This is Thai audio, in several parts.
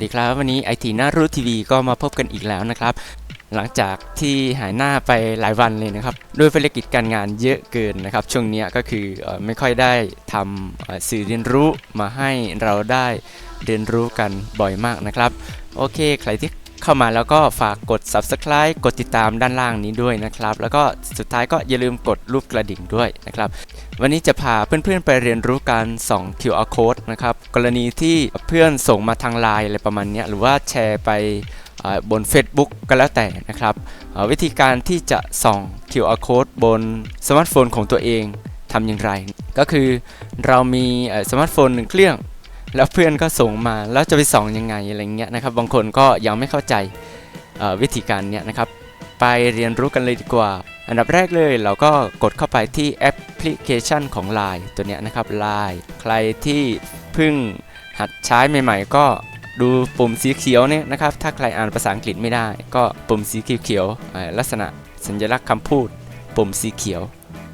ดีครับวันนี้ไอทีน่ารู้ทีวีก็มาพบกันอีกแล้วนะครับ หลังจากที่หายหน้าไปหลายวันเลยนะครับด้วยภารกิจการงานเยอะเกินนะครับ ช่วงนี้ก็คืออไม่ค่อยได้ทำสื่อเรียนรู้มาให้เราได้เรียนรู้กันบ่อยมากนะครับ โอเค ใครที่ เข้ามาแล้วก็ฝากกด subscribe กดติดตามด้านล่างนี้ด้วยนะครับ แล้วก็สุดท้ายก็อย่าลืมกดรูปกระดิ่งด้วยนะครับ วันนี้จะพาเพื่อนๆไปเรียนรู้การส่อง QR code นะครับ กรณีที่เพื่อนส่งมาทางไลน์อะไรประมาณนี้หรือว่าแชร์ไปบน Facebook ก็แล้วแต่นะครับ วิธีการที่จะส่อง QR code บนสมาร์ทโฟนของตัวเองทำอย่างไร ก็คือเรามีสมาร์ทโฟนหนึ่งเครื่อง แล้วเพื่อนก็ส่งมาแล้วจะไปส่องยังไงอะไรเงี้ยนะครับ บางคนก็ยังไม่เข้าใจวิธีการเนี้ยนะครับ ไปเรียนรู้กันเลยดีกว่า อันดับแรกเลยเราก็กดเข้าไปที่แอปพลิเคชันของ Line ตัวเนี้ยนะครับ Line ใครที่เพิ่งหัดใช้ใหม่ๆ ก็ดูปุ่มสีเขียวเนี่ยนะครับ ถ้าใครอ่านภาษาอังกฤษไม่ได้ ก็ปุ่มสีเขียวลักษณะสัญลักษณ์คำพูด ปุ่มสีเขียว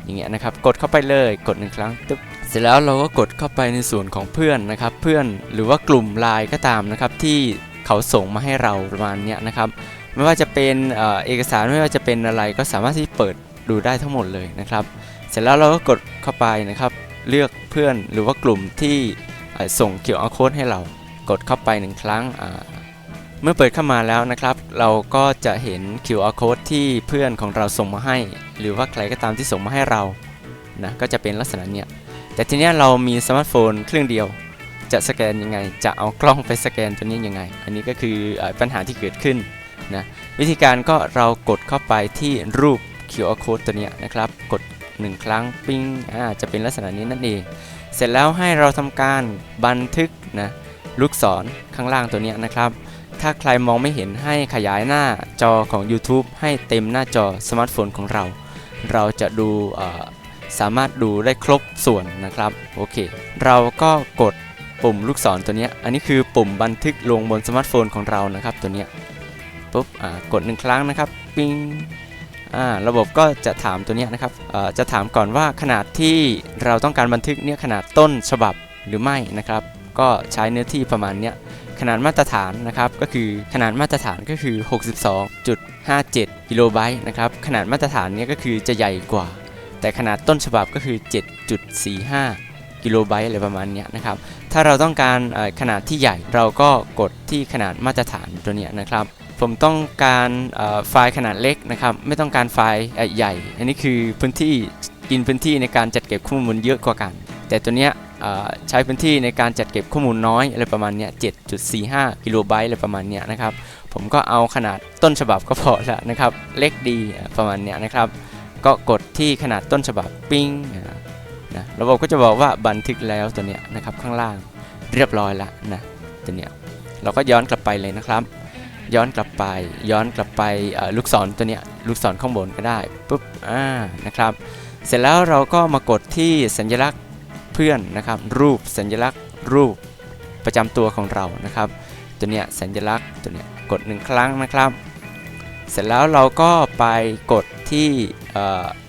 อย่างเงี้ยนะครับ กดเข้าไปเลย กดหนึ่งครั้งตึ๊บ เสร็จแล้วเราก็กดเข้าไปในส่วนของเพื่อนนะครับ เพื่อนหรือว่ากลุ่มไลน์ก็ตามนะครับ ที่เขาส่งมาให้เราประมาณนี้นะครับ ไม่ว่าจะเป็นเอกสารไม่ว่าจะเป็นอะไรก็สามารถที่เปิดดูได้ทั้งหมดเลยนะครับ เสร็จแล้วเราก็กดเข้าไปนะครับ เลือกเพื่อนหรือว่ากลุ่มที่เอ่อส่ง QR code ให้เรา กดเข้าไปหนึ่งครั้งเมื่อเปิดเข้ามาแล้วนะครับ เราก็จะเห็น QR code ที่เพื่อนของเราส่งมาให้ หรือว่าใครก็ตามที่ส่งมาให้เรานะก็จะเป็นลักษณะเนี้ย แต่ทีนี้เรามีสมาร์ทโฟนเครื่องเดียว จะสแกนยังไง จะเอากล้องไปสแกนตัวนี้ยังไง อันนี้ก็คืออปัญหาที่เกิดขึ้นนะวิธีการก็เรากดเข้าไปที่รูป QR code ตัวนี้นะครับ กด 1 ครั้งปิ้งอ่าจะเป็นลักษณะนี้นั่นเอง เสร็จแล้วให้เราทำการบันทึกนะลูกศรข้างล่างตัวนี้นะครับ ถ้าใครมองไม่เห็นให้ขยายหน้าจอของ YouTube ให้เต็มหน้าจอสมาร์ทโฟนของเรา เราจะดูอ สามารถดูได้ครบส่วนนะครับโอเค เราก็กดปุ่มลูกศรตัวนี้อันนี้คือปุ่มบันทึกลงบนสมาร์ทโฟนของเรานะครับตัวนี้ปุ๊บกดหนึ่งครั้งนะครับปิ้งระบบก็จะถามตัวนี้นะครับจะถามก่อนว่าขนาดที่เราต้องการบันทึกเนี่ยขนาดต้นฉบับหรือไม่นะครับ ก็ใช้เนื้อที่ประมาณเนี้ยขนาดมาตรฐานนะครับก็คือขนาดมาตรฐานก็คือ 62.57 กิโลไบต์นะครับขนาดมาตรฐานเนี่ยก็คือจะใหญ่กว่า แต่ขนาดต้นฉบับก็คือ 7.45 กิโลไบต์อะไรประมาณนี้นะครับ ถ้าเราต้องการขนาดที่ใหญ่เราก็กดที่ขนาดมาตรฐานตัวนี้นะครับ ผมต้องการไฟล์ขนาดเล็กนะครับ ไม่ต้องการไฟล์ใหญ่ อันนี้คือพื้นที่กินพื้นที่ในการจัดเก็บข้อมูลเยอะกว่ากัน แต่ตัวเนี้ยใช้พื้นที่ในการจัดเก็บข้อมูลน้อยอะไรประมาณเนี้ย7.45 กิโลไบต์อะไรประมาณเนี้ยนะครับ ผมก็เอาขนาดต้นฉบับก็พอแล้วนะครับ เล็กดีประมาณเนี้ยนะครับ ก็กดที่ขนาดต้นฉบับปิ้งนะระบบก็จะบอกว่าบันทึกแล้วตัวเนี้ยนะครับข้างล่างเรียบร้อยล้วนะตัวเนี้ยเราก็ย้อนกลับไปเลยนะครับ ย้อนกลับไปย้อนกลับไปลูกศรตัวเนี้ยลูกศรข้างบนก็ได้ปุ๊บอ่านะครับ เสร็จแล้วเราก็มากดที่สัญลักษณ์เพื่อนนะครับ รูปสัญลักษณ์รูปประจำตัวของเรานะครับ ตัวเนี้ยสัญลักษณ์ตัวเนี้ยกดหนึ่งครั้งนะครับ เสร็จแล้วเราก็ไปกดที่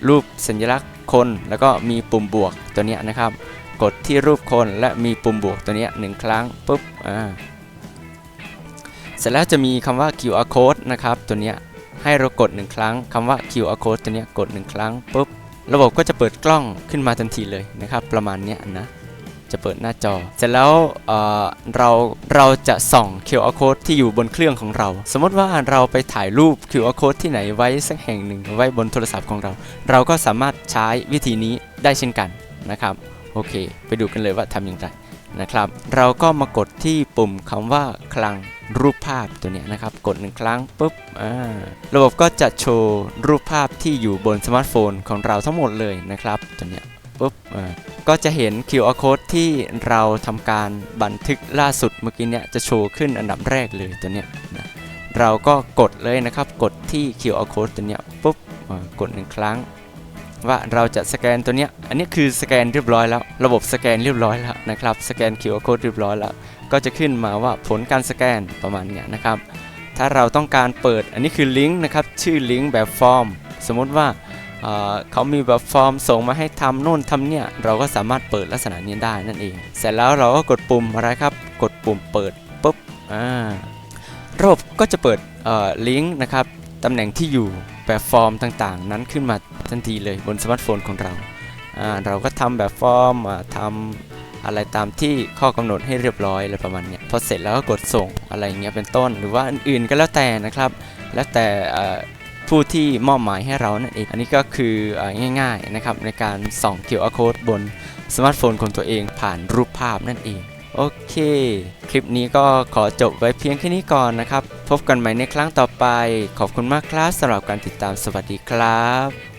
รูปสัญลักษณ์คนแล้วก็มีปุ่มบวกตัวนี้นะครับ กดที่รูปคนและมีปุ่มบวกตัวนี้หนึ่งครั้งปุ๊บอ่าเสร็จแล้วจะมีคำว่า QR code นะครับตัวนี้ให้เรากด 1 ครั้งคำว่า QR code ตัวนี้กด 1 ครั้งปุ๊บระบบก็จะเปิดกล้องขึ้นมาทันทีเลยนะครับ ประมาณนี้นะ จะเปิดหน้าจอ เสร็จแล้วเเราเราจะส่อง QR code ที่อยู่บนเครื่องของเรา สมมติว่าเราไปถ่ายรูป QR code ที่ไหนไว้สักแห่งหนึ่งไว้บนโทรศัพท์ของเรา เราก็สามารถใช้วิธีนี้ได้เช่นกันนะครับโอเค ไปดูกันเลยว่าทำอย่างไรนะครับ เราก็มากดที่ปุ่มคำว่าคลังรูปภาพตัวนี้นะครับ กดหนึ่งครั้งปุ๊บระบบก็จะโชว์รูปภาพที่อยู่บนสมาร์ทโฟนของเราทั้งหมดเลยนะครับ ตัวนี้ปุ๊บ ก็จะเห็น QR code ที่เราทำการบันทึกล่าสุดเมื่อกี้เนี้ยจะโชว์ขึ้นอันดับแรกเลยตัวเนี้ยนะเราก็กดเลยนะครับกดที่ QR code ตัวเนี้ยปุ๊บกดหนึ่งครั้ง ว่าเราจะสแกนตัวเนี้ยอันนี้คือสแกนเรียบร้อยแล้ว ระบบสแกนเรียบร้อยแล้วนะครับสแกน QR code เรียบร้อยแล้ว ก็จะขึ้นมาว่าผลการสแกนประมาณเนี้ยนะครับถ้าเราต้องการเปิดอันนี้คือลิงก์นะครับชื่อลิงก์แบบฟอร์ม สมมติว่า เขามีแบบฟอร์มส่งมาให้ทำโน่นทำเนี่ย เราก็สามารถเปิดลักษณะนี้ได้นั่นเอง เสร็จแล้วเราก็กดปุ่มอะไรครับ กดปุ่มเปิดปุ๊บอ่าระบบก็จะเปิดลิงก์นะครับตำแหน่งที่อยู่แบบฟอร์มต่างๆ นั้นขึ้นมาทันทีเลยบนสมาร์ทโฟนของเราอ่าเราก็ทำแบบฟอร์มทำอะไรตามที่ข้อกำหนดให้เรียบร้อยอะไรประมาณเนี้ยพอเสร็จแล้วก็กดส่งอะไรเงี้ยเป็นต้น หรือว่าอื่นๆก็แล้วแต่นะครับ แล้วแต่ ผู้ที่มอบหมายให้เรานั่นเอง อันนี้ก็คืออง่ายๆนะครับในการส่อง QR code บนสมาร์ทโฟนของตัวเองผ่านรูปภาพนั่นเองโอเค คลิปนี้ก็ขอจบไว้เพียงแค่นี้ก่อนนะครับ พบกันใหม่ในครั้งต่อไป ขอบคุณมากครับสำหรับการติดตามสวัสดีครับ